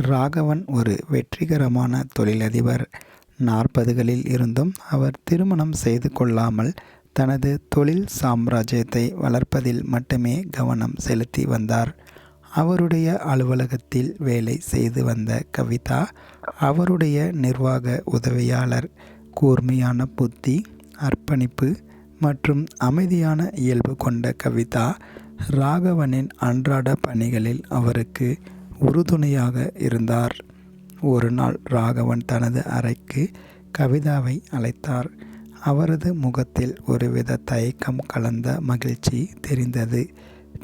ராகவன் ஒரு வெற்றிகரமான தொழிலதிபர். நாற்பதுகளில் இருந்தும் அவர் திருமணம் செய்து கொள்ளாமல் தனது தொழில் சாம்ராஜ்யத்தை வளர்ப்பதில் மட்டுமே கவனம் செலுத்தி வந்தார். அவருடைய அலுவலகத்தில் வேலை செய்து வந்த கவிதா அவருடைய நிர்வாக உதவியாளர். கூர்மையான புத்தி, அர்ப்பணிப்பு மற்றும் அமைதியான இயல்பு கொண்ட கவிதா ராகவனின் அன்றாட பணிகளில் அவருக்கு உறுதுணையாக இருந்தார். ஒரு நாள் ராகவன் தனது அறைக்கு கவிதாவை அழைத்தார். அவரது முகத்தில் ஒருவித தயக்கம் கலந்த மகிழ்ச்சி தெரிந்தது.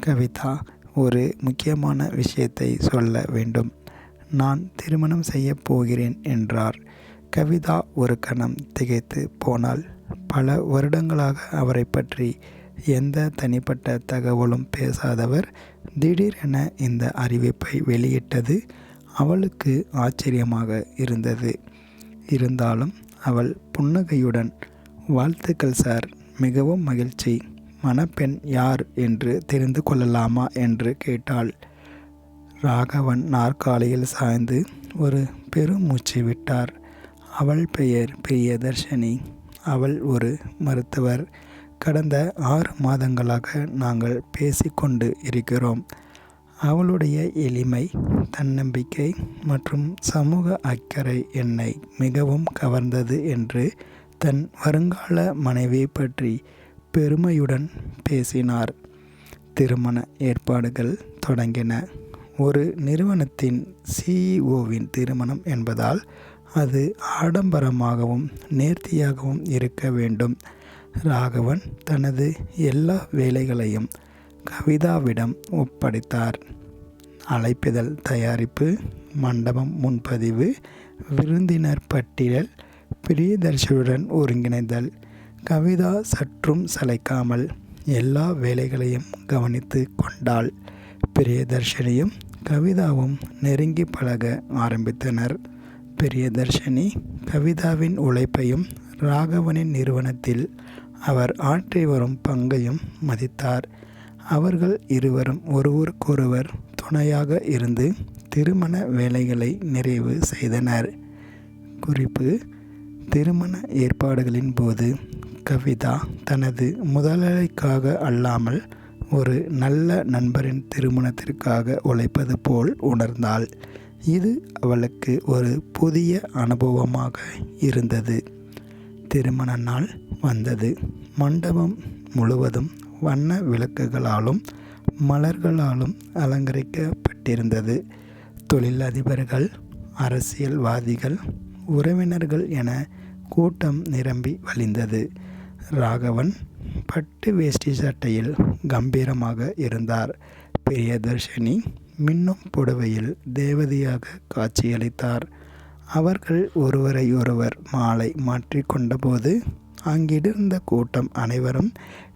கவிதா ஒரு முக்கியமான விஷயத்தை சொல்ல வேண்டும். நான் திருமணம் செய்யப் போகிறேன் என்றார். கவிதா ஒரு கணம் திகைத்துப் போனால் பல வருடங்களாக அவரை பற்றி எந்த தனிப்பட்ட தகவலும் பேசாதவர் திடீரென இந்த அறிவிப்பை வெளியிட்டது அவளுக்கு ஆச்சரியமாக இருந்தது. இருந்தாலும் அவள் புன்னகையுடன் வாழ்த்துக்கள் சார். மிகவும் மகிழ்ச்சி. மணப்பெண் யார் என்று தெரிந்து கொள்ளலாமா? என்று கேட்டாள். ராகவன் நாற்காலியில் சாய்ந்து ஒரு பெருமூச்சு விட்டார். அவள் பெயர் பிரியதர்ஷினி. அவள் ஒரு மருத்துவர். கடந்த ஆறு மாதங்களாக நாங்கள் பேசிக்கொண்டு இருக்கிறோம். அவளுடைய எளிமை, தன்னம்பிக்கை மற்றும் சமூக அக்கறை என்னை மிகவும் கவர்ந்தது என்று தன் வருங்கால மனைவியை பற்றி பெருமையுடன் பேசினார். திருமண ஏற்பாடுகள் தொடங்கின. ஒரு நிறுவனத்தின் சிஇஓவின் திருமணம் என்பதால் அது ஆடம்பரமாகவும் நேர்த்தியாகவும் இருக்க வேண்டும். ராகவன் தனது எல்லா வேலைகளையும் கவிதாவிடம் ஒப்படைத்தார். அழைப்பிதழ் தயாரிப்பு, மண்டபம் முன்பதிவு, விருந்தினர் பட்டியல், பிரியதர்ஷினியுடன் ஒருங்கிணைந்தல் கவிதா சற்றும் சளைக்காமல் எல்லா வேலைகளையும் கவனித்து கொண்டாள். பிரியதர்ஷினியும் கவிதாவும் நெருங்கி பழக ஆரம்பித்தனர். பிரியதர்ஷினி கவிதாவின் உழைப்பையும் ராகவனின் நிறுவனத்தில் அவர் ஆற்றி வரும் பங்கையும் மதித்தார். அவர்கள் இருவரும் ஒருவருக்கொருவர் துணையாக இருந்து திருமண வேலைகளை நிறைவு செய்தனர். குறிப்பு திருமண ஏற்பாடுகளின் போது கவிதா தனது முதலாளிக்காக அல்லாமல் ஒரு நல்ல நண்பரின் திருமணத்திற்காக உழைப்பது போல் உணர்ந்தாள். இது அவளுக்கு ஒரு புதிய அனுபவமாக இருந்தது. திருமண நாள் வந்தது. மண்டபம் முழுவதும் வண்ண விளக்குகளாலும் மலர்களாலும் அலங்கரிக்கப்பட்டிருந்தது. தொழிலதிபர்கள், அரசியல்வாதிகள், உறவினர்கள் என கூட்டம் நிரம்பி வழிந்தது. ராகவன் பட்டு வேஷ்டி சட்டையில் கம்பீரமாக இருந்தார். பிரியதர்ஷினி மின்னும் புடவையில் தேவதையாக காட்சியளித்தார். அவர்கள் ஒருவரை ஒருவர் மாலை மாற்றிக்கொண்டபோது அங்கிருந்த கூட்டம் அனைவரும்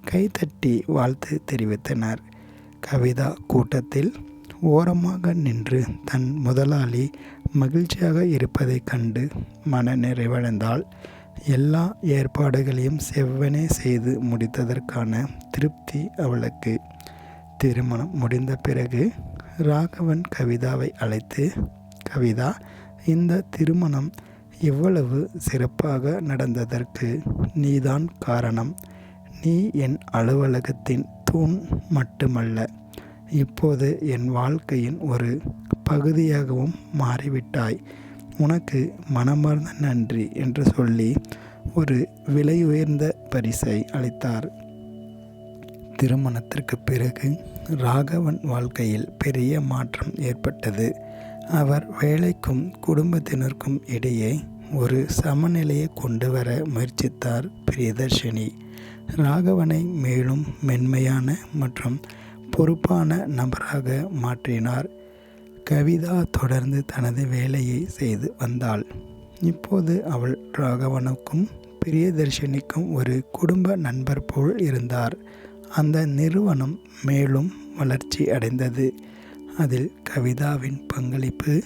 கைதட்டி வாழ்த்து தெரிவித்தனர். கவிதா கூட்டத்தில் ஓரமாக நின்று தன் முதலாளி மகிழ்ச்சியாக இருப்பதைக் கண்டு மன நிறைவடைந்தால் எல்லா ஏற்பாடுகளையும் செவ்வனே செய்து முடித்ததற்கான திருப்தி அவளுக்கு. திருமணம் முடிந்த பிறகு ராகவன் கவிதாவை அழைத்து கவிதா இந்த திருமணம் இவ்வளவு சிறப்பாக நடந்ததற்கு நீதான் காரணம். நீ என் அலுவலகத்தின் தூண் மட்டுமல்ல. இப்போது என் வாழ்க்கையின் ஒரு பகுதியாகவும் மாறிவிட்டாய். உனக்கு மனமார்ந்த நன்றி என்று சொல்லி ஒரு விலையுயர்ந்த பரிசை அளித்தார். திருமணத்திற்கு பிறகு ராகவன் வாழ்க்கையில் பெரிய மாற்றம் ஏற்பட்டது. அவர் வேலைக்கும் குடும்பத்தினருக்கும் இடையே ஒரு சமநிலையை கொண்டு வர முயற்சித்தார். பிரியதர்ஷினி ராகவனை மேலும் மென்மையான மற்றும் பொறுப்பான நபராக மாற்றினார். கவிதா தொடர்ந்து தனது வேலையை செய்து வந்தாள். இப்போது அவள் ராகவனுக்கும் பிரியதர்ஷினிக்கும் ஒரு குடும்ப நண்பர் போல் இருந்தார். அந்த நிறுவனம் மேலும் வளர்ச்சி அடைந்தது. அதில் கவிதாவின் பங்களிப்பு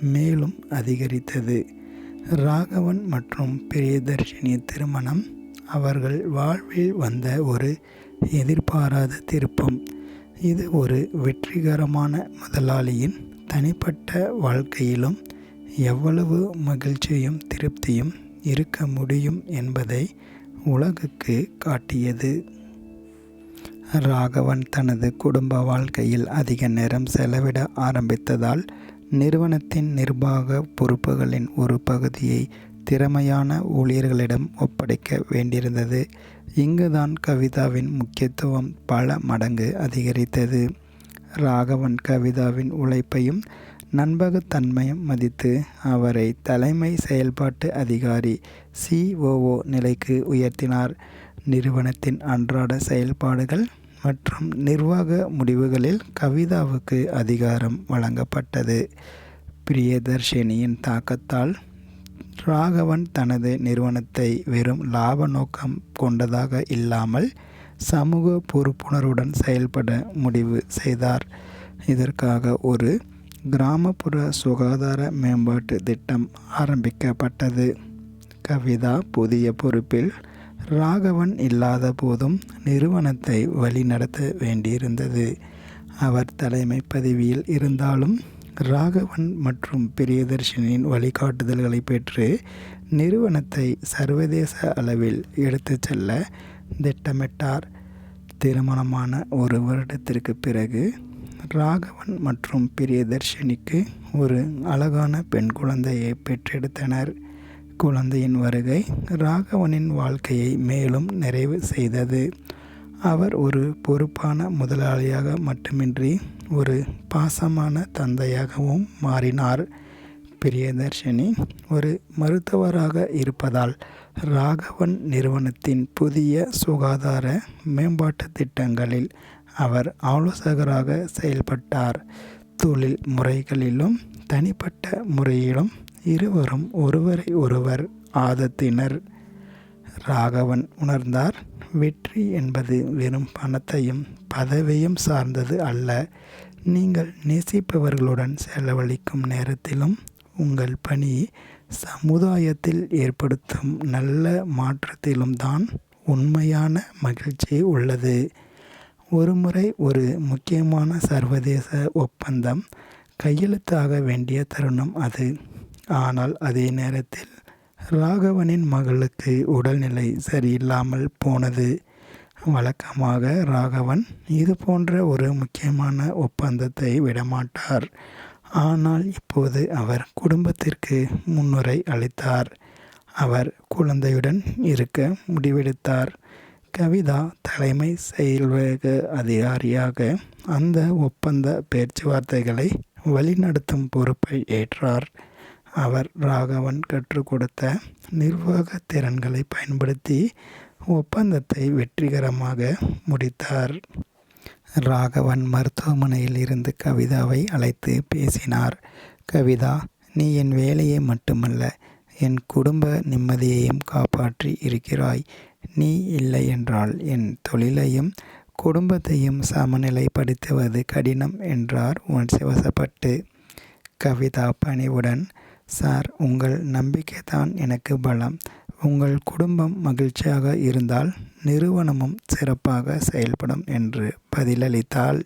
மேலும் அதிகரித்தது. ராகவன் மற்றும் பிரியதர்ஷினி திருமணம் அவர்கள் வாழ்வில் வந்த ஒரு எதிர்பாராத திருப்பம். இது ஒரு வெற்றிகரமான முதலாளியின் தனிப்பட்ட வாழ்க்கையிலும் எவ்வளவு மகிழ்ச்சியும் திருப்தியும் இருக்க முடியும் என்பதை உலகுக்கு காட்டியது ராகவன் தனது குடும்ப வாழ்க்கையில் அதிக நேரம் செலவிட ஆரம்பித்ததால் நிறுவனத்தின் நிர்வாக பொறுப்புகளின் ஒரு பகுதியை திறமையான ஊழியர்களிடம் ஒப்படைக்க வேண்டியிருந்தது. இங்குதான் கவிதாவின் முக்கியத்துவம் பல மடங்கு அதிகரித்தது. ராகவன் கவிதாவின் உழைப்பையும் நண்பகத்தன்மையும் மதித்து அவரை தலைமை செயல்பாட்டு அதிகாரி சிஓஓ நிலைக்கு உயர்த்தினார். நிறுவனத்தின் அன்றாட செயல்பாடுகள் மற்றும் நிர்வாக முடிவுகளில் கவிதாவுக்கு அதிகாரம் வழங்கப்பட்டது. பிரியதர்ஷினியின் தாக்கத்தால் ராகவன் தனது நிறுவனத்தை வெறும் லாப நோக்கம் கொண்டதாக இல்லாமல் சமூக பொறுப்புணர்வுடன் செயல்பட முடிவு செய்தார். இதற்காக ஒரு கிராமப்புற சுகாதார மேம்பாட்டு திட்டம் ஆரம்பிக்கப்பட்டது. கவிதா புதிய பொறுப்பில் ராகவன் இல்லாத போதும் நிறுவனத்தை வழிநடத்த வேண்டியிருந்தது. அவர் தலைமை பதவியில் இருந்தாலும் ராகவன் மற்றும் பிரியதர்ஷினியின் வழிகாட்டுதல்களை பெற்று நிறுவனத்தை சர்வதேச அளவில் எடுத்துச் செல்ல திட்டமிட்டார். திருமணமான ஒரு வருடத்திற்கு பிறகு ராகவன் மற்றும் பிரியதர்ஷினிக்கு ஒரு அழகான பெண் குழந்தையை பெற்றெடுத்தனர். குழந்தையின் வருகை ராகவனின் வாழ்க்கையை மேலும் நிறைவு செய்தது. அவர் ஒரு பொறுப்பான முதலாளியாக மட்டுமின்றி ஒரு பாசமான தந்தையாகவும் மாறினார். பிரியதர்ஷினி ஒரு மருத்துவராக இருப்பதால் ராகவன் நிறுவனத்தின் புதிய சுகாதார மேம்பாட்டு திட்டங்களில் அவர் ஆலோசகராக செயல்பட்டார். தொழில் முறைகளிலும் தனிப்பட்ட முறையிலும் இருவரும் ஒருவரை ஒருவர் ஆதத்தினர். ராகவன் உணர்ந்தார் வெற்றி என்பது வெறும் பணத்தையும் பதவியும் சார்ந்தது அல்ல. நீங்கள் நேசிப்பவர்களுடன் செலவழிக்கும் நேரத்திலும் உங்கள் பணி சமுதாயத்தில் ஏற்படுத்தும் நல்ல மாற்றத்திலும் தான் உண்மையான மகிழ்ச்சி உள்ளது. ஒருமுறை ஒரு முக்கியமான சர்வதேச ஒப்பந்தம் கையெழுத்தாக வேண்டிய தருணம் அது. ஆனால் அதே நேரத்தில் ராகவனின் மகளுக்கு உடல்நிலை சரியில்லாமல் போனது. வழக்கமாக ராகவன் இது போன்ற ஒரு முக்கியமான ஒப்பந்தத்தை விடமாட்டார். ஆனால் இப்போது அவர் குடும்பத்திற்கு முன்னுரை அளித்தார். அவர் குழந்தையுடன் இருக்க முடிவெடுத்தார். கவிதா தலைமை செயல்வேக அதிகாரியாக அந்த ஒப்பந்த பேச்சுவார்த்தைகளை வழிநடத்தும் பொறுப்பை ஏற்றார். அவர் ராகவன் கற்றுக் கொடுத்த நிர்வாக திறன்களை பயன்படுத்தி ஒப்பந்தத்தை வெற்றிகரமாக முடித்தார். ராகவன் மருத்துவமனையில் இருந்து கவிதாவை அழைத்து பேசினார். கவிதா நீ என் வேலையை மட்டுமல்ல என் குடும்ப நிம்மதியையும் காப்பாற்றி இருக்கிறாய். நீ இல்லை என்றால் என் தொழிலையும் குடும்பத்தையும் சமநிலைப்படுத்துவது கடினம் என்றார். உணர்ச்சிவசப்பட்டு கவிதா பணிவுடன் சார் உங்கள் நம்பிக்கை தான் எனக்கு பலம். உங்கள் குடும்பம் மகிழ்ச்சியாக இருந்தால் நிறுவனமும் சிறப்பாக செயல்படும் என்று பதிலளித்தாள்.